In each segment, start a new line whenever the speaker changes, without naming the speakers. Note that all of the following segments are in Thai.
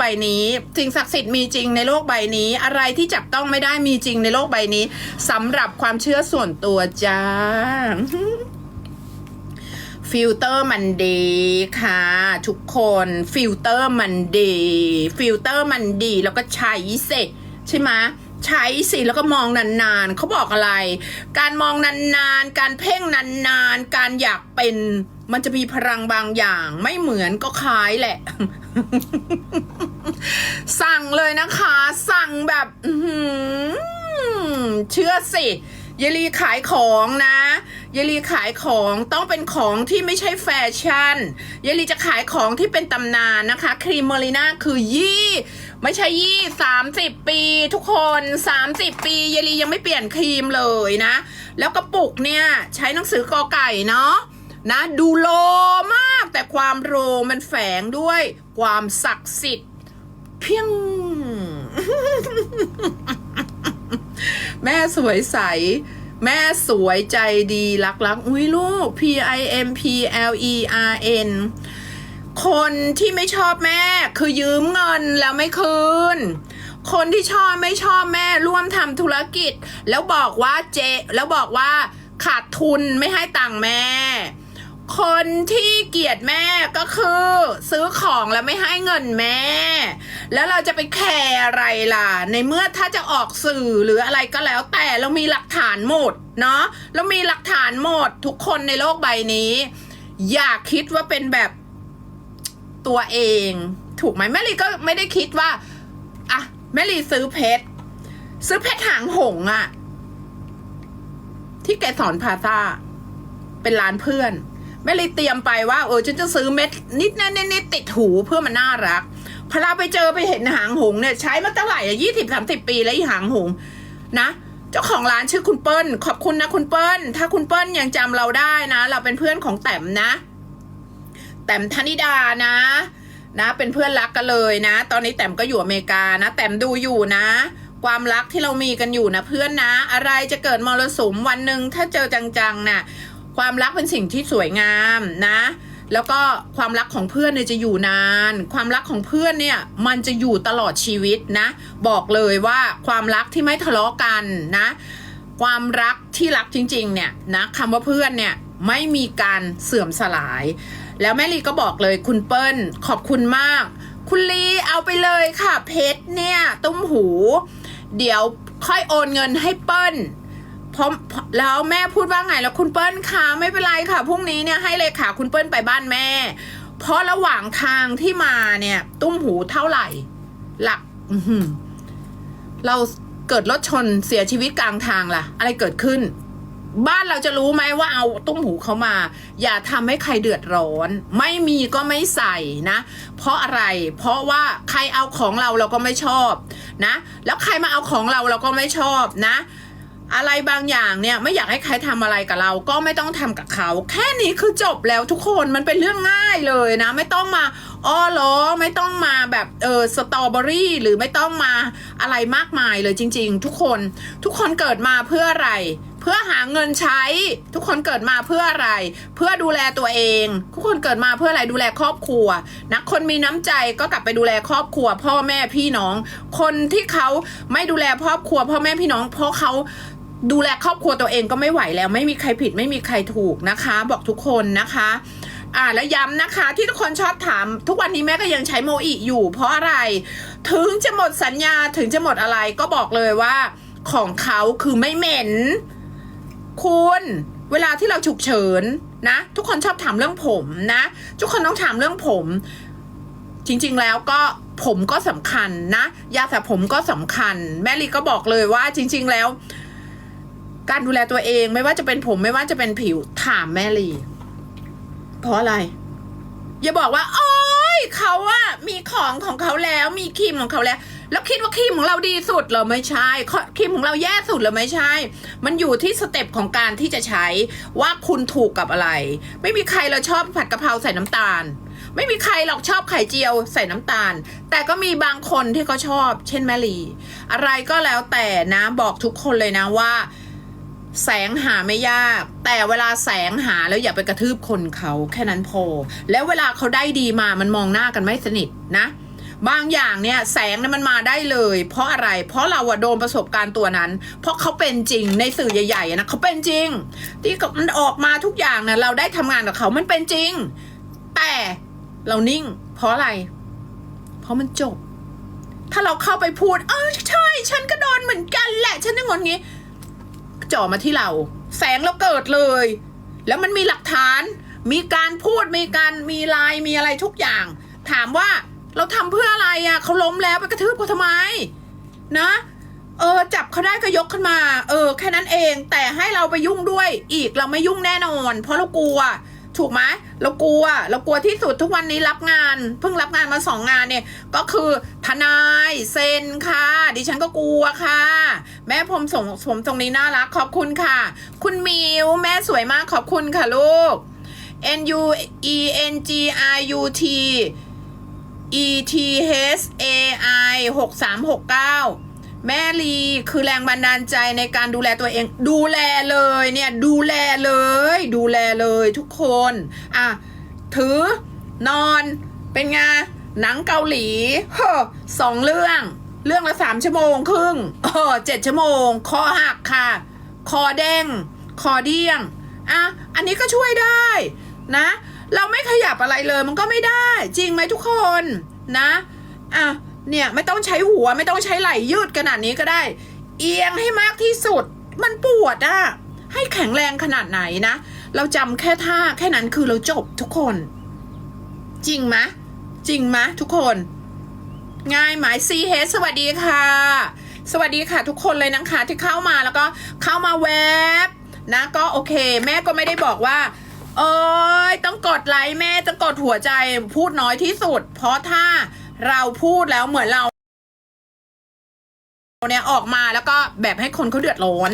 ใบนี้สิ่งศักดิ์สิทธิ์มีจริงในโลกใบนี้ อะไรที่จับต้องไม่ได้มีจริงในโลกใบนี้สำหรับความเชื่อส่วนตัวจ้าฟิลเตอร์มันดีค่ะ ทุกคนฟิลเตอร์มันดีฟิลเตอร์มันดีแล้วก็ใช้สิใช่ไหมใช้สิแล้วก็มองนานๆเขาบอกอะไร การมองนานๆ การเพ่งนานๆ การอยากเป็น มันจะมีพลังบางอย่าง ไม่เหมือนก็คล้ายแหละ สั่งเลยนะคะ สั่งแบบเชื่อสิเยลีขายของนะเยลีขายของต้องเป็นของที่ไม่ใช่แฟชั่นเยลีจะขายของที่เป็นตำนานนะคะครีมเมอริน่าคือยี่ไม่ใช่ยี่สามสิบปี ทุกคนสามสิบปีเยลียังไม่เปลี่ยนครีมเลยนะ แล้วกระปุกเนี่ยใช้หนังสือกอไก่เนาะนะ ดูโลมากแต่ความโรมันแฝงด้วยความศักดิ์สิทธิ์ เพียง แม่สวยใส แม่สวยใจดีรักรักอุ้ยลูก P I M P L E R N คนที่ไม่ชอบแม่ คือยืมเงินแล้วไม่คืน คนที่ชอบไม่ชอบแม่ร่วมทำธุรกิจ แล้วบอกว่าเจ แล้วบอกว่าขาดทุนไม่ให้ตังค์แม่ คนที่เกลียดแม่ก็คือ ซื้อของแล้วไม่ให้เงินแม่ แล้วเราจะไปแคร์อะไรล่ะ ในเมื่อถ้าจะออกสื่อหรืออะไรก็แล้ว แต่เรามีหลักฐานหมดเนาะเรามีหลักฐานหมดทุกคนในโลกใบนี้ อย่าคิดว่าเป็นแบบตัวเอง ถูกไหมแม่ลีก็ไม่ได้คิดว่าอะแม่ลีซื้อเพชรซื้อเพชรหางหงอะที่แกสอนพาซาเป็นร้านเพื่อน แม่เลยเตรียมไปว่าเออฉันจะซื้อเม็ดนิดนิดนิดติดหูเพื่อมันน่ารักพอเราไปเจอไปเห็นหางหงเนี่ยใช้มาตั้งหลายยี่สิบสามสิบปีแล้วอีหางหงนะเจ้าของร้านชื่อคุณเปิ้ล ขอบคุณนะคุณเปิ้ล ถ้าคุณเปิ้ลยังจำเราได้นะ เราเป็นเพื่อนของแต้มนะ แต้มธนิดานะ นะ เป็นเพื่อนรักกันเลยนะ ตอนนี้แต้มก็อยู่อเมริกานะ แต้มดูอยู่นะ ความรักที่เรามีกันอยู่นะเพื่อนนะ อะไรจะเกิดมรสุมวันหนึ่งถ้าเจอจังๆน่ะ ความรักเป็นสิ่งที่สวยงามนะ แล้วก็ความรักของเพื่อนเนี่ยจะอยู่นาน ความรักของเพื่อนเนี่ยมันจะอยู่ตลอดชีวิตนะ บอกเลยว่าความรักที่ไม่ทะเลาะกันนะ ความรักที่รักจริงๆเนี่ยนะคำว่าเพื่อนเนี่ยไม่มีการเสื่อมสลาย แล้วแม่ลีก็บอกเลยคุณเปิ้ลขอบคุณมาก คุณลีเอาไปเลยค่ะเพชรเนี่ยตุ้มหู เดี๋ยวค่อยโอนเงินให้เปิ้ล พอแล้วแม่พูดว่าไงแล้วคุณเปิ้ลคะไม่เป็นไรค่ะพรุ่งนี้เนี่ยให้เลยค่ะคุณเปิ้ลไปบ้านแม่ เพราะระหว่างทางที่มาเนี่ย ตุ้มหูเท่าไหร่ หลักเราเกิดรถชนเสียชีวิตกลางทางล่ะ อะไรเกิดขึ้น บ้านเราจะรู้ไหมว่าเอาตุ้มหูเขามา อย่าทำให้ใครเดือดร้อน ไม่มีก็ไม่ใส่นะ เพราะอะไร เพราะว่าใครเอาของเราเราก็ไม่ชอบ นะ แล้วใครมาเอาของเราเราก็ไม่ชอบนะ อะไรบางอย่างเนี่ยไม่อยากให้ใครทำอะไรกับเรา ก็ไม่ต้องทำกับเขา แค่นี้คือจบแล้วทุกคนมันเป็นเรื่องง่ายเลยนะ ไม่ต้องมาอ้อล้อไม่ต้องมาแบบเออสตรอเบอรี่หรือไม่ต้องมาอะไรมากมายเลยจริง ๆ ทุกคนทุกคนเกิดมาเพื่ออะไร เพื่อหาเงินใช้ ทุกคนเกิดมาเพื่ออะไร เพื่อดูแลตัวเอง ทุกคนเกิดมาเพื่ออะไรดูแลครอบครัวนะคนมีน้ำใจก็กลับไปดูแลครอบครัว พ่อแม่พี่น้อง คนที่เขาไม่ดูแลครอบครัว พ่อแม่พี่น้องเพราะเขา ดูแลครอบครัวตัวเองก็ไม่ไหวแล้ว ไม่มีใครผิดไม่มีใครถูกนะคะ บอกทุกคนนะคะ อ่าแล้วย้ำนะคะ ที่ทุกคนชอบถาม ทุกวันนี้แม่ก็ยังใช้โมอิอยู่ เพราะอะไร ถึงจะหมดสัญญาถึงจะหมดอะไรก็บอกเลยว่า ของเขาคือไม่เหม็น คุณเวลาที่เราฉุกเฉินนะ ทุกคนชอบถามเรื่องผมนะ ทุกคนต้องถามเรื่องผม จริงๆแล้วก็ผมก็สำคัญนะ ยาสระผมก็สำคัญ แม่ลีก็บอกเลยว่าจริง ๆ แล้ว การดูแลตัวเองไม่ว่าจะเป็นผมไม่ว่าจะเป็นผิวถามแม่ลี เพราะอะไร อย่าบอกว่า โอ้ยเขาอะมีของของเขาแล้วมีครีมของเขาแล้ว แล้วคิดว่าครีมของเราดีสุดเหรอไม่ใช่ครีมของเราแย่สุดเหรอไม่ใช่ มันอยู่ที่สเต็ปของการที่จะใช้ว่าคุณถูกกับอะไร ไม่มีใครเราชอบผัดกะเพราใส่น้ำตาล ไม่มีใครหรอกชอบไข่เจียวใส่น้ำตาล แต่ก็มีบางคนที่เขาชอบ เช่นแมลี อะไรก็แล้วแต่นะบอกทุกคนเลยนะว่า แสงหาไม่ยาก แต่เวลาแสงหาแล้วอย่าไปกระทืบคนเขาแค่นั้นพอ แล้วเวลาเขาได้ดีมามันมองหน้ากันไม่สนิทนะ บางอย่างเนี่ยแสงเนี่ยมันมาได้เลย เพราะอะไร เพราะเราอะโดนประสบการณ์ตัวนั้น เพราะเขาเป็นจริงในสื่อใหญ่ๆนะเขาเป็นจริง ที่มันออกมาทุกอย่างนะเราได้ทำงานกับเขามันเป็นจริง แต่เรานิ่ง เพราะอะไร เพราะมันจบ ถ้าเราเข้าไปพูด เออใช่ ฉันก็โดนเหมือนกันแหละ ฉันนึกงอนงี้ จ่อมาที่เรา แสงเราเกิดเลย แล้วมันมีหลักฐาน มีการพูดมีการมีไลน์มีอะไรทุกอย่าง ถามว่าเราทำเพื่ออะไรอะเขาล้มแล้วไปกระทืบเขาทำไม นะ เออ จับเขาได้ก็ยกขึ้นมา เออ แค่นั้นเองแต่ให้เราไปยุ่งด้วยอีกเราไม่ยุ่งแน่นอน เพราะเรากลัว ถูกไหมเรากลัว เรากลัวที่สุดทุกวันนี้รับงาน เพิ่งรับงานมาสองงานเนี่ย ก็คือทนายเซนค่ะ ดิฉันก็กลัวค่ะ แม่ผมส่งผมตรงนี้น่ารักขอบคุณค่ะ คุณมิวแม่สวยมากขอบคุณค่ะลูก N U E N G R U T E T H A I หกสามหกเก้า แม่ลีคือแรงบันดาลใจในการดูแลตัวเอง ดูแลเลยเนี่ยดูแลเลย ดูแลเลยทุกคนอะถือนอนเป็นไงหนังเกาหลีเฮ้อสองเรื่อง เรื่องละสามชั่วโมงครึ่งเออเจ็ดชั่วโมง คอหักค่ะ คอเด้งคอเดี้ยงอะอันนี้ก็ช่วยได้นะ เราไม่ขยับอะไรเลยมันก็ไม่ได้ จริงไหมทุกคนนะอะ เนี่ยไม่ต้องใช้หัวไม่ต้องใช้ไหล่ยืดขนาดนี้ก็ได้ เอียงให้มากที่สุด มันปวดอะให้แข็งแรงขนาดไหนนะ เราจำแค่ท่าแค่นั้นคือเราจบทุกคน จริงไหมจริงไหมทุกคน ง่ายไหมซีเฮสวัสดีค่ะ สวัสดีค่ะทุกคนเลยนะคะที่เข้ามาแล้วก็เข้ามาแวบนะก็โอเค แม่ก็ไม่ได้บอกว่าเอ้ยต้องกดไลค์แม่ต้องกดหัวใจพูดน้อยที่สุด เพราะถ้า เราพูดแล้วเหมือนเราเนี่ยออกมาแล้วก็แบบให้คนเขาเดือดร้อน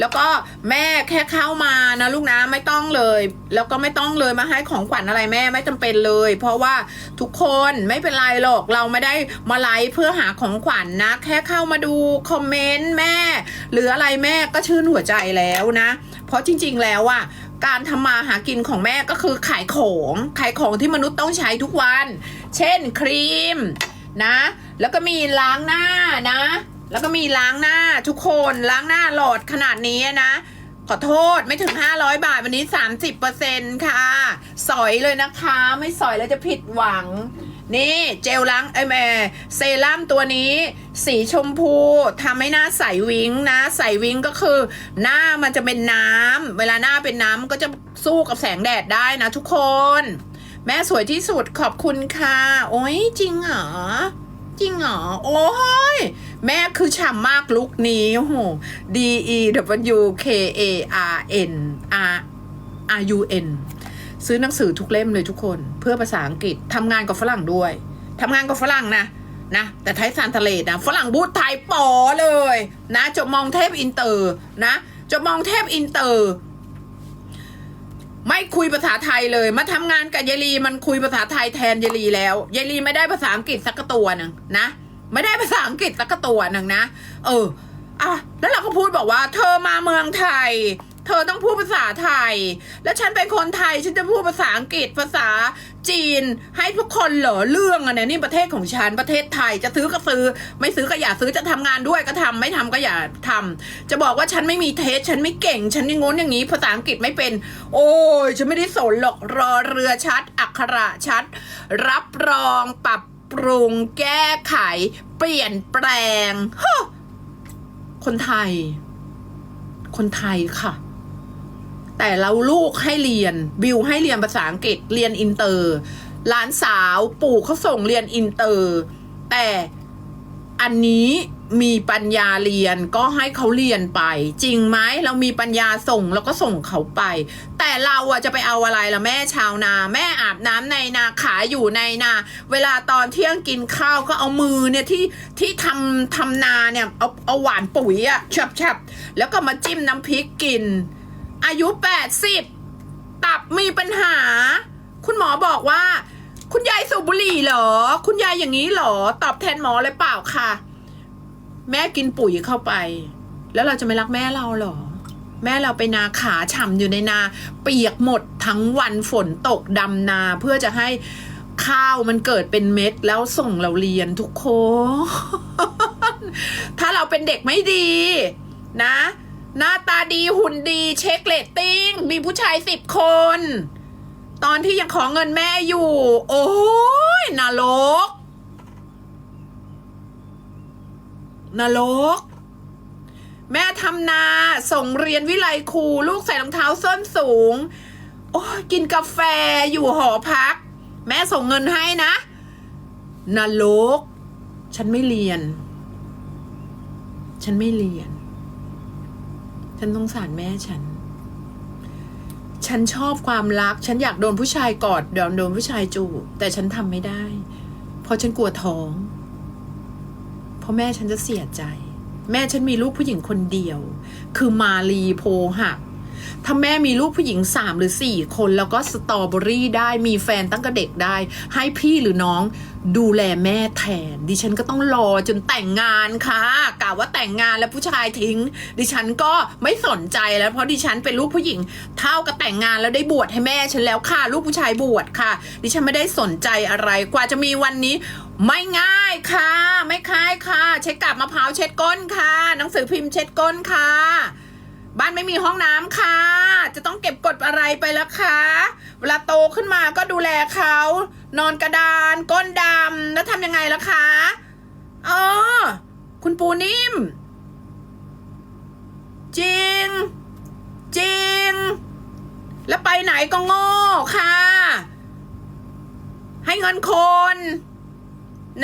แล้วก็แม่แค่เข้ามานะลูกนะไม่ต้องเลย แล้วก็ไม่ต้องเลยมาให้ของขวัญอะไรแม่ไม่จำเป็นเลย เพราะว่าทุกคนไม่เป็นไรหรอกเราไม่ได้มาไลฟ์เพื่อหาของขวัญนะ แค่เข้ามาดูคอมเมนต์แม่ หรืออะไรแม่ก็ชื่นหัวใจแล้วนะ เพราะจริง ๆ แล้วอะ การทำมาหากินของแม่ก็คือขายของขายของที่มนุษย์ต้องใช้ทุกวัน เช่นครีมนะ แล้วก็มีล้างหน้านะ แล้วก็มีล้างหน้าทุกคนล้างหน้าหลอดขนาดนี้นะ ขอโทษไม่ถึง 500 บาทวันนี้ 30%ค่ะ สอยเลยนะคะ ไม่สอยแล้วจะผิดหวัง นี่เจลล้างไอแม่เซรั่มตัวนี้ สีชมพูทำให้หน้าใสวิงนะ ใสวิงก็คือ หน้ามันจะเป็นน้ำเวลาหน้าเป็นน้ำก็จะสู้กับแสงแดดได้นะทุกคน แม่สวยที่สุดขอบคุณค่ะ โอ้ยจริงเหรอจริงเหรอ โอ้ย แม่คือฉ่ำมากลุกนี้โอ้โห D E W K A R N R R U N ซื้อหนังสือทุกเล่มเลยทุกคน เพื่อภาษาอังกฤษทำงานกับฝรั่งด้วยทำงานกับฝรั่งนะนะแต่ไทยซานทะเลนะ ฝรั่งบูดไทยปอเลย นะจบมองเทพอินเตอร์นะจบมองเทพอินเตอร์ ไม่คุยภาษาไทยเลย มาทำงานกับยายลีมันคุยภาษาไทยแทนยายลีแล้วยายลีไม่ได้ภาษาอังกฤษสักตัวหนึ่งนะไม่ได้ภาษาอังกฤษสักตัวหนึ่งนะ เอออะแล้วเราก็พูดบอกว่า เธอมาเมืองไทย เธอต้องพูดภาษาไทย แล้วฉันเป็นคนไทยฉันจะพูดภาษาอังกฤษภาษาจีน ให้ทุกคนเหรอเรื่องอะเนี่ยนี่ประเทศของฉันประเทศไทยจะซื้อก็ซื้อ ไม่ซื้อก็อย่าซื้อจะทำงานด้วยก็ทำไม่ทำก็อย่าทำจะบอกว่าฉันไม่มีเทสฉันไม่เก่ง ฉันย่างง้นอย่างนี้ ภาษาอังกฤษไม่เป็น โอ้ยฉันไม่ได้สนหรอกรอเรือชัด อักขระชัด รับรองปรับปรุงแก้ไข เปลี่ยนแปลง คนไทย คนไทยค่ะ แต่เราลูกให้เรียนบิวให้เรียนภาษาอังกฤษเรียนอินเตอร์หลานสาวปู่เขาส่งเรียนอินเตอร์ แต่อันนี้มีปัญญาเรียนก็ให้เขาเรียนไป จริงไหมเรามีปัญญาส่งเราก็ส่งเขาไป แต่เราอะจะไปเอาอะไรล่ะแม่ชาวนา แม่อาบน้ำในนาขายอยู่ในนา เวลาตอนเที่ยงกินข้าวก็เอามือเนี่ยที่ที่ทำทำนาเนี่ยเอาเอาหวานปุ๋ยอะฉับๆแล้วก็มาจิ้มน้ำพริกกิน อายุแปดสิบตับมีปัญหา คุณหมอบอกว่า คุณยายสูบบุหรี่เหรอ คุณยายอย่างนี้เหรอ ตอบแทนหมอเลยเปล่าค่ะ แม่กินปุ๋ยเข้าไป แล้วเราจะไม่รักแม่เราเหรอ แม่เราไปนาขาฉ่ำอยู่ในนา เปียกหมดทั้งวันฝนตกดำนาเพื่อจะให้ข้าวมันเกิดเป็นเม็ดแล้วส่งเราเรียนทุกคน ถ้าเราเป็นเด็กไม่ดีนะ หน้าตาดีหุ่นดีเช็คเลตติ้ง มีผู้ชายสิบคน ตอนที่ยังขอเงินแม่อยู่ โอ้ยนรกนรกแม่ทำนาส่งเรียนวิไลครูลูกใส่รองเท้าส้นสูง โอ้ยกินกาแฟอยู่หอพัก แม่ส่งเงินให้นะนรกฉันไม่เรียน ฉันไม่เรียน ฉันสงสารแม่ฉัน ฉันชอบความรัก ฉันอยากโดนผู้ชายกอดเดี๋ยวโดนผู้ชายจูบแต่ฉันทำไม่ได้ เพราะฉันกลัวท้อง เพราะแม่ฉันจะเสียใจ แม่ฉันมีลูกผู้หญิงคนเดียว คือมาลีโพหักถ้าแม่มีลูกผู้หญิงสามหรือสี่คนแล้วก็สตรอเบอรี่ได้มีแฟนตั้งแต่เด็กได้ ให้พี่หรือน้อง ดูแลแม่แทน ดิฉันก็ต้องรอจนแต่งงานค่ะกล่าวว่าแต่งงานแล้วผู้ชายทิ้ง ดิฉันก็ไม่สนใจแล้วเพราะดิฉันเป็นลูกผู้หญิง เท่ากับแต่งงานแล้วได้บวชให้แม่ฉันแล้วค่ะ ลูกผู้ชายบวชค่ะ ดิฉันไม่ได้สนใจอะไรกว่าจะมีวันนี้ ไม่ง่ายค่ะ ไม่คล้ายค่ะ เช็ดกาบมะพร้าวเช็ดก้นค่ะ หนังสือพิมพ์เช็ดก้นค่ะ บ้านไม่มีห้องน้ำค่ะ จะต้องเก็บกดอะไรไปแล้วคะเวลาโตขึ้นมาก็ดูแลเขา นอนกระดาน ก้นดำแล้วทำยังไงล่ะคะเออ คุณปูนิ่ม จริง จริง แล้วไปไหนก็โง่ค่ะ ให้เงินคน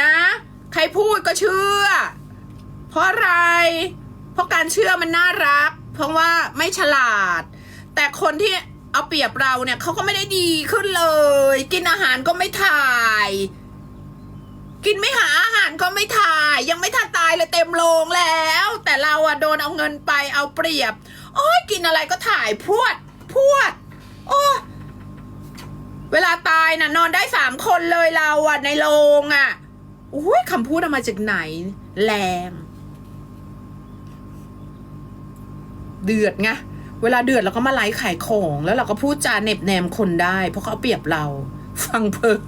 นะ ใครพูดก็เชื่อ เพราะอะไร เพราะการเชื่อมันน่ารัก เพราะว่าไม่ฉลาด แต่คนที่ เอาเปรียบเราเนี่ยเขาก็ไม่ได้ดีขึ้นเลย กินอาหารก็ไม่ถ่าย กินไม่หาอาหารก็ไม่ถ่าย ยังไม่ทันตายเลยเต็มโรงแล้ว แต่เราอะโดนเอาเงินไปเอาเปรียบ โอ้ยกินอะไรก็ถ่ายพวดพวด โอ้เวลาตายน่ะ นอนได้สามคนเลยเราอะในโรงอะอุ้ยคำพูดเอามาจากไหน แรง เดือดไง เวลาเดือดเราก็มาไลฟ์ขายของ แล้วเราก็พูดจาเหน็บแนมคนได้ เพราะเขาเอาเปรียบเรา ฟังเพลิน